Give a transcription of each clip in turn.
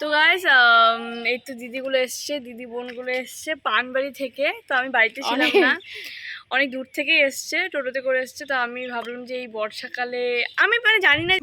তো গাইস এই তো দিদিগুলো এসছে দিদি বোনগুলো এসছে পানবাড়ি থেকে। তো আমি বাড়িতে ছিলাম না। অনেক দূর থেকেই এসছে টোটোতে করে এসছে। তো আমি ভাবলাম যে এই বর্ষাকালে আমি মানে জানি না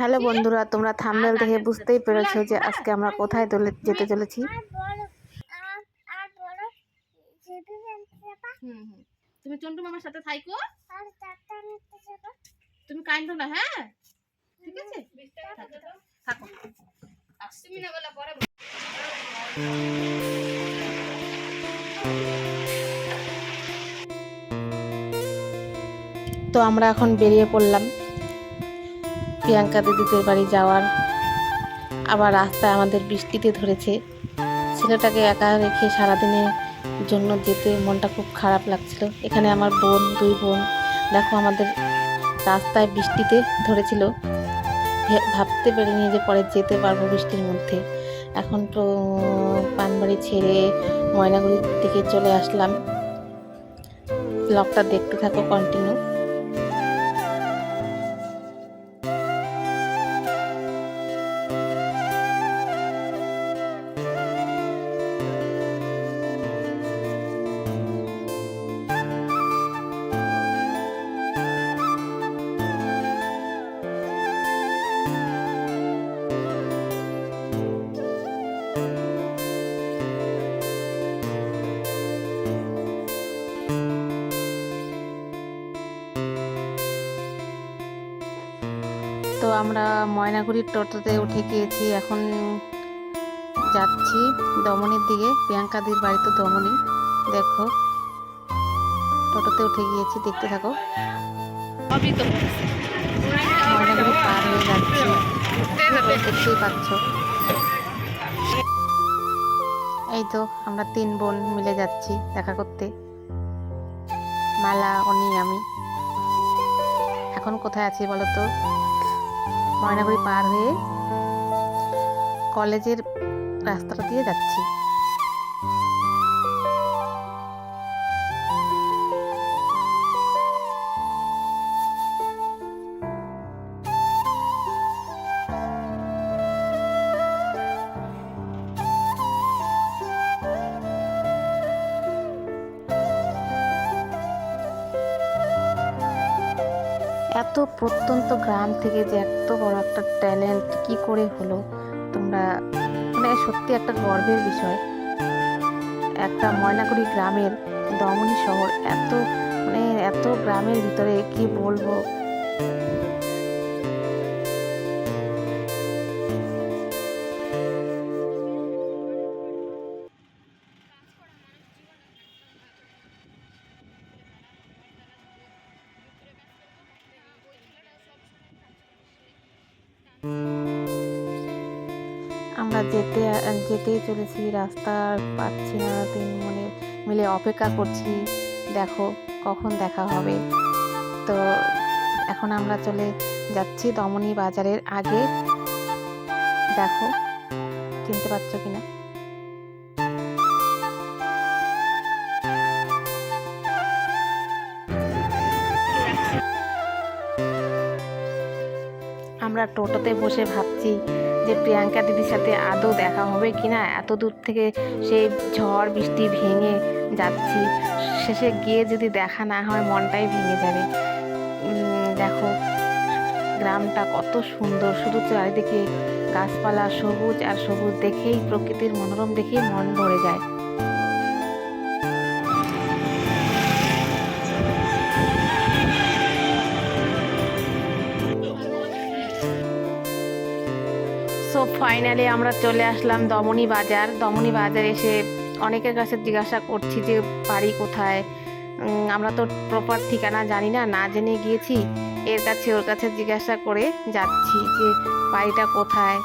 হ্যালো বন্ধুরা তোমরা থাম্বনেল দেখে বুঝতেই পেরেছ যে আজকে আমরা কোথায় দলে- যেতে চলেছি। তুমি চন্টু মামার সাথে থাইকো। তুমি কাইন্ড না হ্যাঁ? ঠিক আছে? থাকো। আসছি তো আমরা এখন বেরিয়ে পড়লাম। প্রিয়াঙ্কা দিদিদের বাড়ি যাওয়ার। আবার রাস্তায় আমাদের বৃষ্টিতে ধরেছে। ছেলেটাকে একা রেখে সারাদিনের জন্য যেতে মনটা খুব খারাপ লাগছিল। এখানে আমার বোন, দুই বোন। দেখো আমাদের রাস্তায় বৃষ্টিতে ধরেছিল। ভাবতে পারিনি যে পরে যেতে পারব বৃষ্টির মধ্যে। এখন তো পানবাড়ি ছেড়ে ময়নাগুড়ির দিকে চলে আসলাম। ব্লগটা দেখতে থাকো কন্টিনিউ আমরা ময়নাগুড়ির টোটোতে উঠে গিয়েছি এখন যাচ্ছি দমনির দিকে। প্রিয়াঙ্কাদির বাড়ি তো দমনি দেখো। টোটোতে উঠে গিয়েছি দেখতে থাকো। ময়নাগুড়ি পার হয়ে যাচ্ছি। দেখতেই পাচ্ছ। এই তো আমরা তিন বোন মিলে যাচ্ছি দেখা করতে। মালা অনি আমি এখন কোথায় আছি বলো তো? ময়নাগুড়ি পার হয়ে কলেজের রাস্তাটা দিয়ে যাচ্ছি। এত প্রত্যন্ত গ্রাম থেকে যে এত বড় একটা ট্যালেন্ট কি করে হলো? তোমরা মানে সত্যি একটা গর্বের বিষয়। একটা ময়নাগুড়ি গ্রামের দমনী শহর, এত মানে এত গ্রামের ভিতরে কি বলব? আমরা যেতে, যেতেই চলেছি, রাস্তা পাচ্ছি না, তিন মানে মিলে অপেক্ষা করছি, দেখো কখন দেখা হবে। তো এখন আমরা চলে যাচ্ছি দমনী বাজারের আগে। দেখো, চিনতে পারছ কিনা? আমরা টোটোতে বসে ভাবছি যে প্রিয়াঙ্কা দিদির সাথে আদৌ দেখা হবে কি না এত দূর থেকে সেই ঝড় বৃষ্টি ভেঙে যাচ্ছি। শেষে গিয়ে যদি দেখা না হয়, মনটাই ভেঙে যাবে। দেখো, গ্রামটা কত সুন্দর। শুধু চারিদিকে গাছপালা সবুজ আর সবুজ দেখেই, প্রকৃতির মনোরম দেখেই মন ভরে যায়। ফাইনালি আমরা চলে আসলাম দমনি বাজার। দমনি বাজার এসে অনেকের কাছে জিজ্ঞাসা করছি যে, বাড়ি কোথায়? আমরা তো প্রপার ঠিকানা জানি না না জেনে গিয়েছি। এর কাছে ওর কাছে জিজ্ঞাসা করে যাচ্ছি যে, বাড়িটা কোথায়?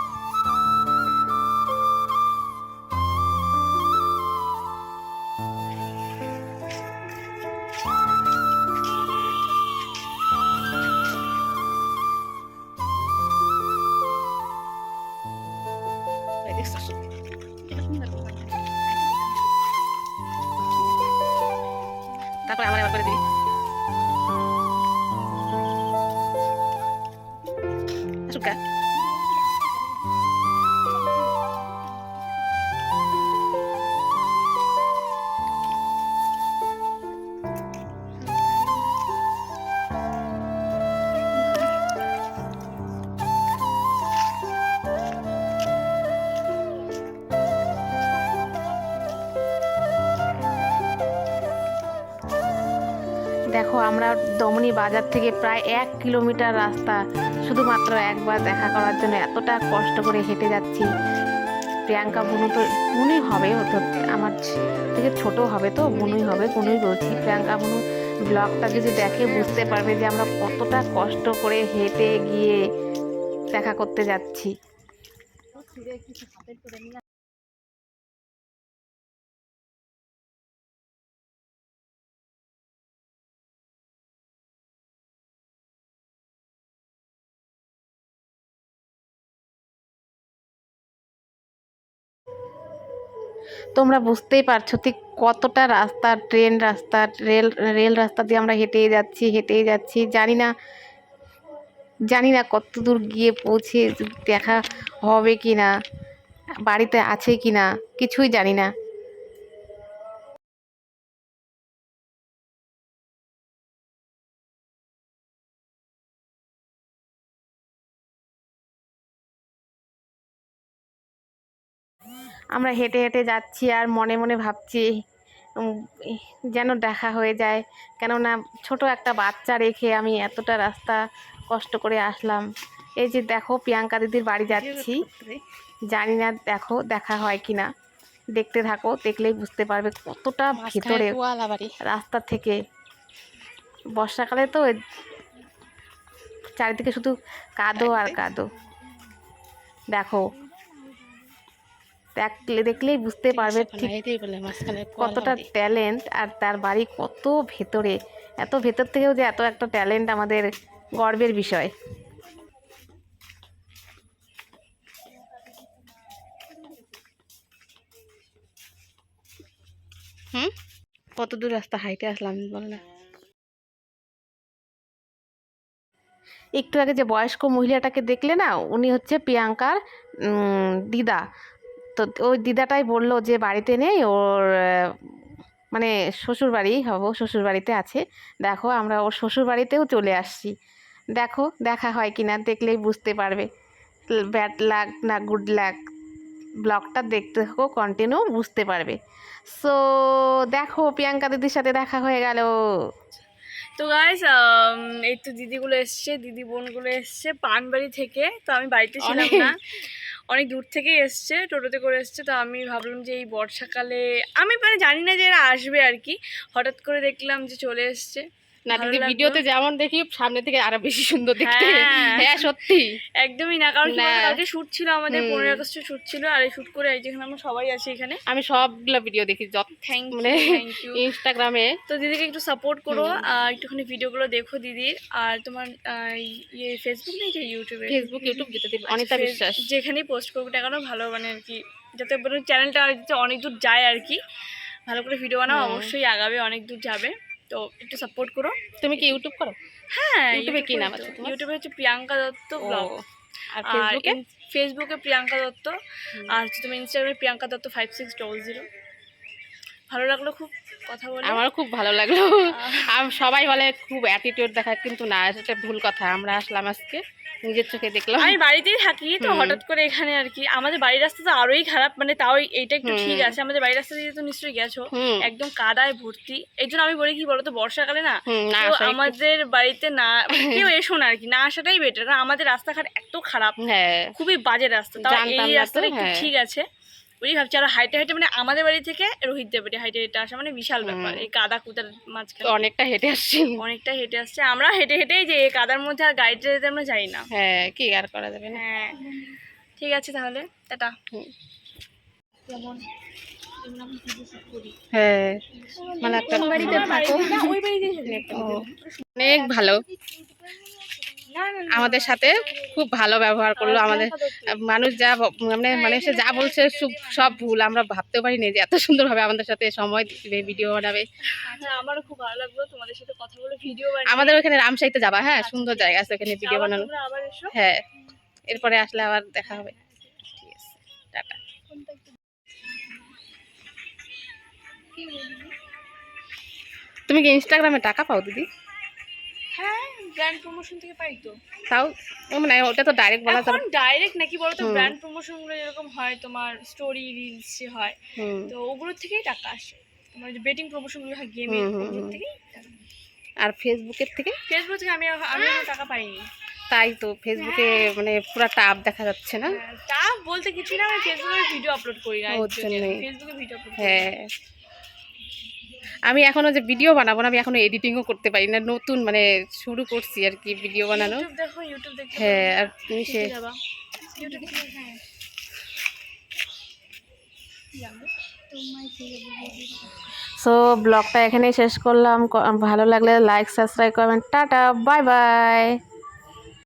আমরা দমনি বাজার থেকে প্রায় এক কিলোমিটার রাস্তা শুধুমাত্র একবার দেখা করার জন্য এতটা কষ্ট করে হেঁটে যাচ্ছি। প্রিয়াঙ্কা, বুনু তো, বুনুই হবে ও তো আমার থেকে ছোট হবে তো, বুনুই হবে, বুনুই বলছি। প্রিয়াঙ্কা, বুনু, ব্লগটা যদি দেখে বুঝতে পারবে যে আমরা কতটা কষ্ট করে হেঁটে গিয়ে দেখা করতে যাচ্ছি। তোমরা বুঝতেই পারছ ঠিক কতটা রাস্তা, ট্রেন রাস্তা, রেল রেল রাস্তা দিয়ে আমরা হেঁটেই যাচ্ছি হেঁটেই যাচ্ছি। জানি না জানি না কত দূর গিয়ে পৌঁছে দেখা হবে কি না বাড়িতে আছে কি না কিছুই জানি না। আমরা হেঁটে হেঁটে যাচ্ছি আর মনে মনে ভাবছি যেন দেখা হয়ে যায়। কেননা ছোট একটা বাচ্চা রেখে আমি এতটা রাস্তা কষ্ট করে আসলাম। এই যে দেখো প্রিয়াঙ্কা দিদির বাড়ি যাচ্ছি। জানি না দেখো দেখা হয় কি না দেখতে থাকো দেখলেই বুঝতে পারবে কতটা ভেতরে রাস্তা থেকে। বর্ষাকালে তো চারিদিকে শুধু কাদো আর কাদো। দেখো দেখলে দেখলেই বুঝতে পারবে ঠিক কতটা ট্যালেন্ট আর তার বাড়ি কত ভেতরে। এত ভেতর থেকেও যে এত একটা ট্যালেন্ট আমাদের গর্বের বিষয়। হুম? কত দূর রাস্তা হাইটে আসলাম বল না। একটু আগে যে বয়স্ক মহিলাটাকে দেখলে না উনি হচ্ছে প্রিয়াঙ্কার দিদা। তো ওই দিদাটাই বলল যে বাড়িতে নেই ওর মানে শ্বশুর বাড়ি হব শ্বশুর বাড়িতে আছে। দেখো আমরা ওর শ্বশুর বাড়িতেও চলে আসছি। দেখো দেখা হয় কি না দেখলেই বুঝতে পারবে। ব্যাড লাক না গুড লাক ব্লগটা দেখতে থাকো কন্টিনিউ বুঝতে পারবে। সো দেখো প্রিয়াঙ্কা দিদির সাথে দেখা হয়ে গেল। তো গাইস এই তো দিদিগুলো এসছে দিদি বোনগুলো এসছে পানবাড়ি থেকে। তো আমি বাড়িতে ছিলাম না। অনেক দূর থেকেই এসছে, টোটোতে করে এসছে। তো আমি ভাবলাম যে এই বর্ষাকালে, আমি মানে জানি না যে এরা আসবে আর কি। হঠাৎ করে দেখলাম যে চলে এসছে। না দিদি ভিডিওতে যেমন দেখি সামনে থেকে আরও বেশি সুন্দর দেখতে। হ্যাঁ। হ্যাঁ সত্যি। একদমই না কারণ কালকে শুট ছিল আমাদের পনেরো আগস্টে শুট ছিল আর এই শুট করে এই যেখানে আমরা সবাই আছি এখানে। আমি সবগুলো ভিডিও দেখি যত থ্যাংক মানে ইনস্টাগ্রামে তো দিদিকে একটু সাপোর্ট করো আর একটুখানি ভিডিওগুলো দেখো দিদির আর তোমার ইয়ে ফেসবুক নেই যে ইউটিউবে ফেসবুক ইউটিউব যেতে দিই অনিতা বিশ্বাস। যেখানেই পোস্ট করব না কেন ভালো মানে আর কি যাতে চ্যানেলটা অনেক দূর যায় আর কি। ভালো করে ভিডিও বানাও অবশ্যই আগাবে অনেক দূর যাবে। তো একটু সাপোর্ট করো। তুমি কি ইউটিউব করো? হ্যাঁ ইউটিউবে কি নাম আছে তোমার? ইউটিউবে হচ্ছে প্রিয়াঙ্কা দত্ত ব্লগ আর ফেসবুকে ফেসবুকে প্রিয়াঙ্কা দত্ত। আর হচ্ছে তুমি ইনস্টাগ্রামে Priyanka Dutta five six double zero ভালো লাগল খুব। কথা বলে? আমারও খুব ভালো লাগল। সবাই বলে খুব অ্যাটিটিউড দেখায় কিন্তু না সেটা ভুল কথা। আমরা আসলাম আজকে নিজের চোখে দেখলাম। আমি বাড়িতেই থাকি তো হঠাৎ করে এখানে আর কি। আমাদের বাড়ির রাস্তা তো আরোই খারাপ মানে তাও এইটা একটু ঠিক আছে। আমাদের বাড়ির রাস্তা দিয়ে তো নিশ্চয়ই গেছো। একদম কাদায় ভর্তি। এই জন্য আমি বলি কি বলতো বর্ষাকালে না আমাদের বাড়িতে না কেউ এসো না আর কি। না আসাটাই বেটার কারণ আমাদের রাস্তাঘাট এত খারাপ। হ্যাঁ। খুবই বাজে রাস্তা। তাও এই রাস্তাটা একটু হ্যাঁ। ঠিক আছে। ওই ভাবছি আর হাইটে হাইটে মানে আমাদের বাড়ি থেকে রোহিত দেবাড়ি হাইটে হেঁটে আসা মানে বিশাল ব্যাপার এই কাদা কুদার মাঝখানে। অনেকটা হেঁটে আসছি। অনেকটা হেঁটে আসছে। আমরা হেঁটে হেঁটেই যে এই কাদার মধ্যে আর গাড়িতে যেতে আমরা যাই না। হ্যাঁ কি আর করা যাবে না। হ্যাঁ ঠিক আছে তাহলে টাটা। হ্যাঁ মানে একটা বাড়িতে থাকো? ওই বাড়িতেই থাকি। ও, অনেক ভালো। আমাদের সাথে খুব ভালো ব্যবহার করল আমাদের মানুষ যা মানে মানে সে যা বলছে সব- সব ভুল আমরা ভাবতেও পারিনি যে এত সুন্দরভাবে আমাদের সাথে সময় দিবে ভিডিও বানাবে। হ্যাঁ আমারও খুব ভালো লাগল তোমাদের সাথে কথা বলে ভিডিও আমাদের ওখানে রামসাইতে যাবা হ্যাঁ সুন্দর জায়গা আছে ওখানে ভিডিও বানানো হ্যাঁ এরপরে আসলে আবার দেখা হবে। ঠিক আছে। টাটা। তুমি কি ইনস্টাগ্রামে টাকা পাও দিদি? হ্যাঁ ব্র্যান্ড প্রমোশন থেকে পাই তো? তাও মানে ওটা তো ডাইরেক্ট বলা যাবে। ডাইরেক্ট নাকি বলো তো ব্র্যান্ড প্রমোশনগুলো যেরকম হয় তোমার স্টোরি রিলস হয় তো ওগুলোর থেকেই টাকা আসে। তোমার যে বেটিং প্রমোশনগুলো হয় গেমের ওগুলোর থেকেই আর ফেসবুকের থেকে? ফেসবুক থেকে আমি আমি টাকা পাইনি। তাই তো ফেসবুকে মানে পুরো টাপ দেখা যাচ্ছে না? হ্যাঁ, তা বলতে কিছু না আমি ফেসবুকে ভিডিও আপলোড করি না ফেসবুকে ভিডিও হ্যাঁ। আমি এখনও যে ভিডিও বানাবো না আমি এখনও এডিটিংও করতে পারি না নতুন মানে শুরু করছি আর কি ভিডিও বানানো। ইউটিউব দেখো ইউটিউব দেখতে হ্যাঁ আর তুমি সে হ্যাঁ। সো ব্লগটা এখানেই শেষ করলাম। ভালো লাগলে লাইক সাবস্ক্রাইব করবেন টাটা বাই বাই